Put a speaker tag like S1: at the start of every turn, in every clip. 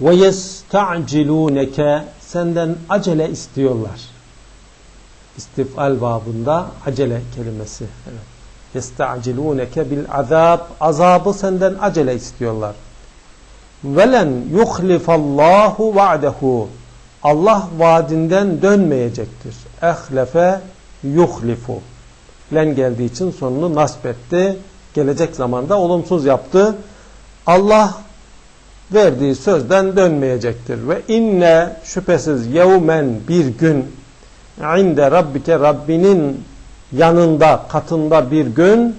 S1: Ve yesta'cilûneke senden acele istiyorlar. İstifal babında acele kelimesi. Evet. Yesta'cilûneke bil azab azabı senden acele istiyorlar. Velen yuhlifallahu va'dehu Allah vaadinden dönmeyecektir. Ehlefe yuhlifu. Len geldiği için sonunu nasp etti. Gelecek zamanda olumsuz yaptı. Allah verdiği sözden dönmeyecektir. Ve inne şüphesiz yevmen bir gün inde rabbike Rabbinin yanında katında bir gün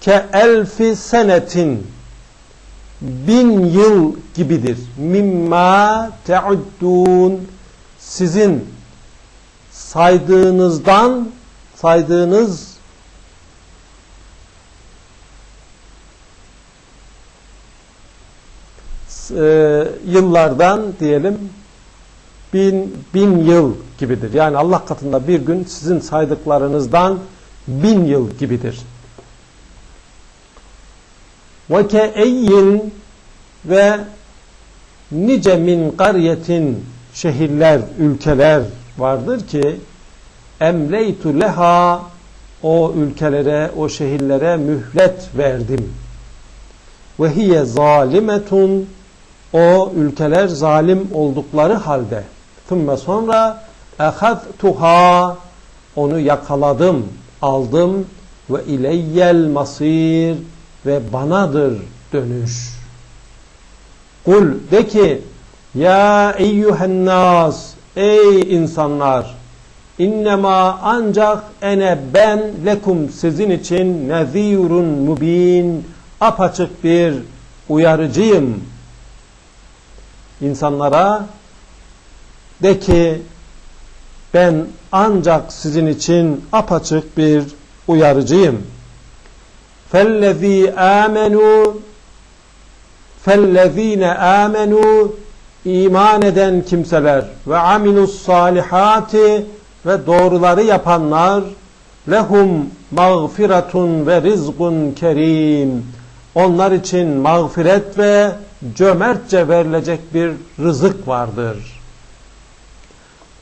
S1: ke elfi senetin bin yıl gibidir. Mimma te'uddun sizin saydığınızdan saydığınız e, yıllardan diyelim bin, bin yıl gibidir. Yani Allah katında bir gün sizin saydıklarınızdan bin yıl gibidir. Ve ve nice min karyetin şehirler, ülkeler vardır ki emleytu leha o ülkelere, o şehirlere mühlet verdim. Ve hiye zalimetun o ülkeler zalim oldukları halde Thümme sonra ehadtuha onu yakaladım, aldım ve ileyyel masir ve banadır dönüş. Kul de ki ya eyyühen nas ey insanlar innema ancak ene ben lekum sizin için nezirun mubin apaçık bir uyarıcıyım İnsanlara de ki ben ancak sizin için apaçık bir uyarıcıyım. فَالَّذ۪ي آمَنُوا فَالَّذ۪ينَ آمَنُوا iman eden kimseler ve amilus salihati ve doğruları yapanlar lehum mağfiretun ve rizkun kerim onlar için mağfiret ve cömertçe verilecek bir rızık vardır.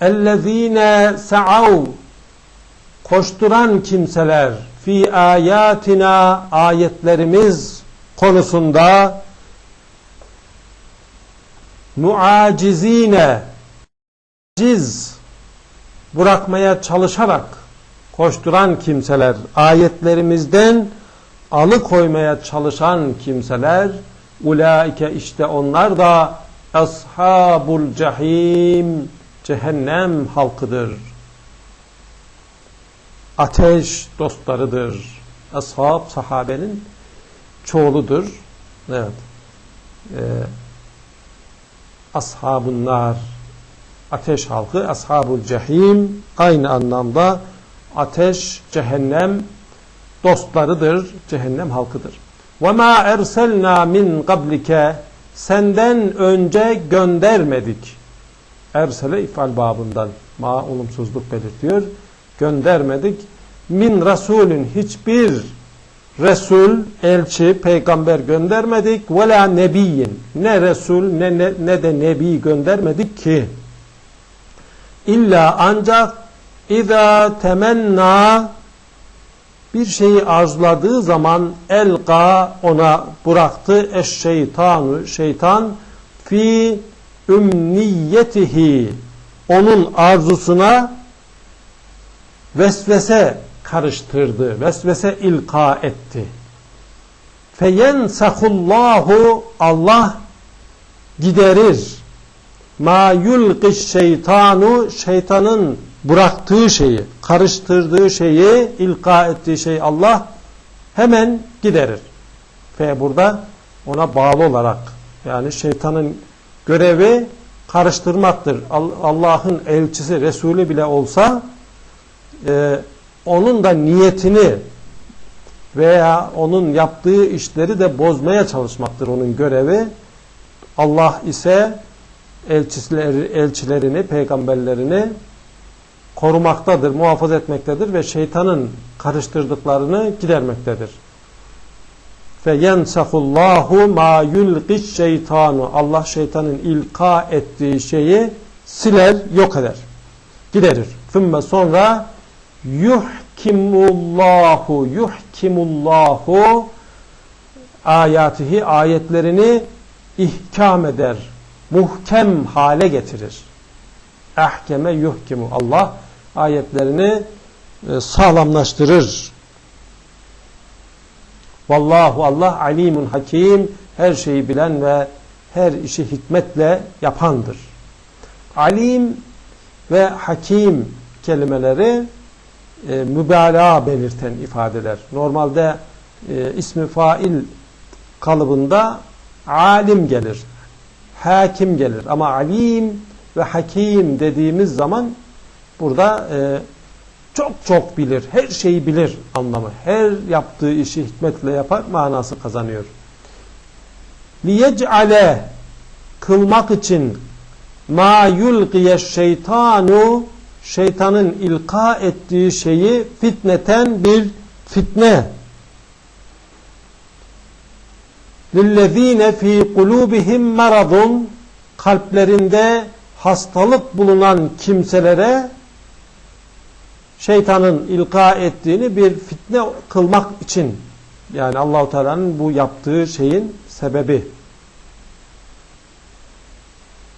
S1: اَلَّذ۪ينَ سَعَوْ Koşturan kimseler fi ayatina ayetlerimiz konusunda muacizine ciz bırakmaya çalışarak koşturan kimseler ayetlerimizden alıkoymaya çalışan kimseler ulaike işte onlar da ashabul cahim cehennem halkıdır. Ateş dostlarıdır. Ashab sahabenin çoğuludur. Evet. Ee, ashabun nar ateş halkı ashabul cehim aynı anlamda ateş cehennem dostlarıdır cehennem halkıdır ma erselna min qablike senden önce göndermedik ersele ifal babından ma olumsuzluk belirtiyor göndermedik min rasulün hiçbir Resul, elçi, peygamber göndermedik. Ve la nebiyyin. Ne Resul ne, ne, ne de Nebi göndermedik ki. İlla ancak İza temenna bir şeyi arzuladığı zaman elga ona bıraktı eş şeytanu şeytan fi ümniyetihi onun arzusuna vesvese karıştırdı. Vesvese ilka etti. Feyensahullahu Allah giderir. Ma yulqiş şeytanu şeytanın bıraktığı şeyi, karıştırdığı şeyi, ilka ettiği şeyi Allah hemen giderir. Fe burada ona bağlı olarak yani şeytanın görevi karıştırmaktır. Allah'ın elçisi, Resulü bile olsa e, onun da niyetini veya onun yaptığı işleri de bozmaya çalışmaktır onun görevi. Allah ise elçileri, elçilerini, peygamberlerini korumaktadır, muhafaza etmektedir ve şeytanın karıştırdıklarını gidermektedir. fe yensahullahu ma yulqiş şeytanu Allah şeytanın ilka ettiği şeyi siler, yok eder. Giderir. Thumma sonra yuhkimullahu yuhkimullahu ayatihi ayetlerini ihkam eder. Muhkem hale getirir. Ahkeme yuhkimu. Allah ayetlerini e, sağlamlaştırır. Vallahu Allah alimun hakim her şeyi bilen ve her işi hikmetle yapandır. Alim ve hakim kelimeleri e, mübalağa belirten ifadeler. Normalde e, ismi fail kalıbında alim gelir, hakim gelir. Ama alim ve hakim dediğimiz zaman burada e, çok çok bilir, her şeyi bilir anlamı. Her yaptığı işi hikmetle yapar manası kazanıyor. Liyec'ale kılmak için ma yulqiye şeytanu şeytanın ilka ettiği şeyi fitneten bir fitne lillezine fi kulubihim maradun kalplerinde hastalık bulunan kimselere şeytanın ilka ettiğini bir fitne kılmak için yani Allahu Teala'nın bu yaptığı şeyin sebebi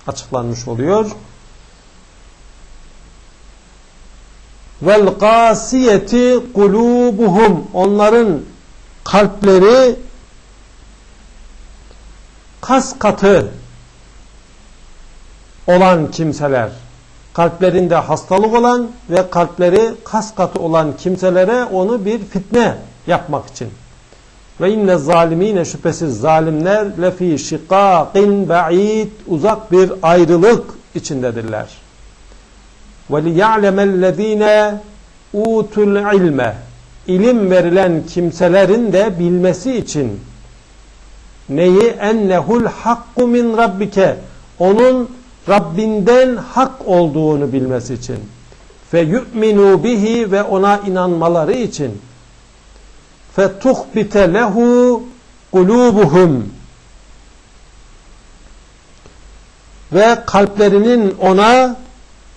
S1: açıklanmış oluyor. Vel gasiyeti kulubuhum onların kalpleri kas katı olan kimseler kalplerinde hastalık olan ve kalpleri kas katı olan kimselere onu bir fitne yapmak için. Ve inne zalimine şüphesiz zalimler lefi şikakin ba'id uzak bir ayrılık içindedirler. Ve liya'lemellezine utul ilme ilim verilen kimselerin de bilmesi için neyi ennehul hakku min rabbike onun Rabbinden hak olduğunu bilmesi için. Fe yu'minu bihi ve ona inanmaları için. Fe tuhbite lehu kulubuhum. Ve kalplerinin ona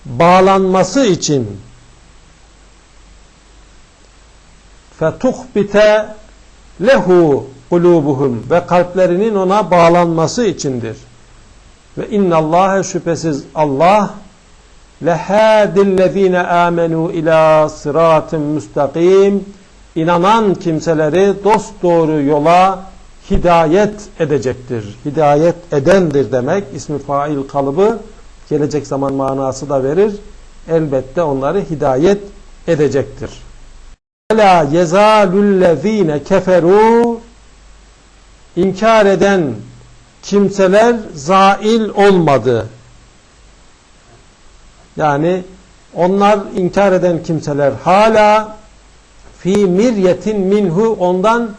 S1: bağlanması için. Fe tuhbite lehu kulubuhum. Ve kalplerinin ona bağlanması içindir. Ve innallâhe şüphesiz Allah lehâdillezîne âmenû ilâ sırâtın müstakim inanan kimseleri dost doğru yola hidayet edecektir. Hidayet edendir demek. ismi fail kalıbı gelecek zaman manası da verir. Elbette onları hidayet edecektir. La yezâlullezîne keferû inkar eden kimseler zail olmadı. Yani onlar inkar eden kimseler hala fi miryetin minhu ondan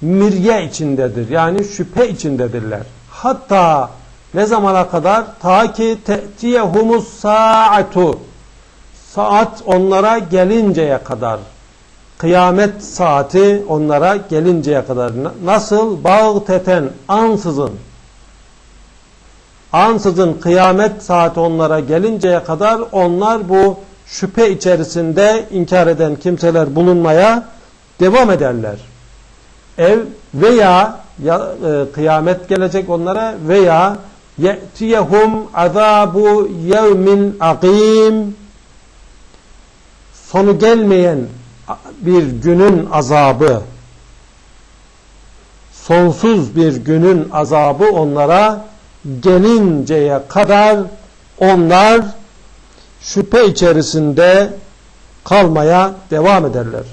S1: mirye içindedir. Yani şüphe içindedirler. Hatta ne zamana kadar? Ta ki te'tiyehumus saatu saat onlara gelinceye kadar kıyamet saati onlara gelinceye kadar nasıl? Bağteten ansızın. Ansızın kıyamet saati onlara gelinceye kadar onlar bu şüphe içerisinde inkar eden kimseler bulunmaya devam ederler. Ev veya ya, e, kıyamet gelecek onlara veya ye'tiyehum azabu yevmin akim sonu gelmeyen bir günün azabı sonsuz bir günün azabı onlara gelinceye kadar onlar şüphe içerisinde kalmaya devam ederler.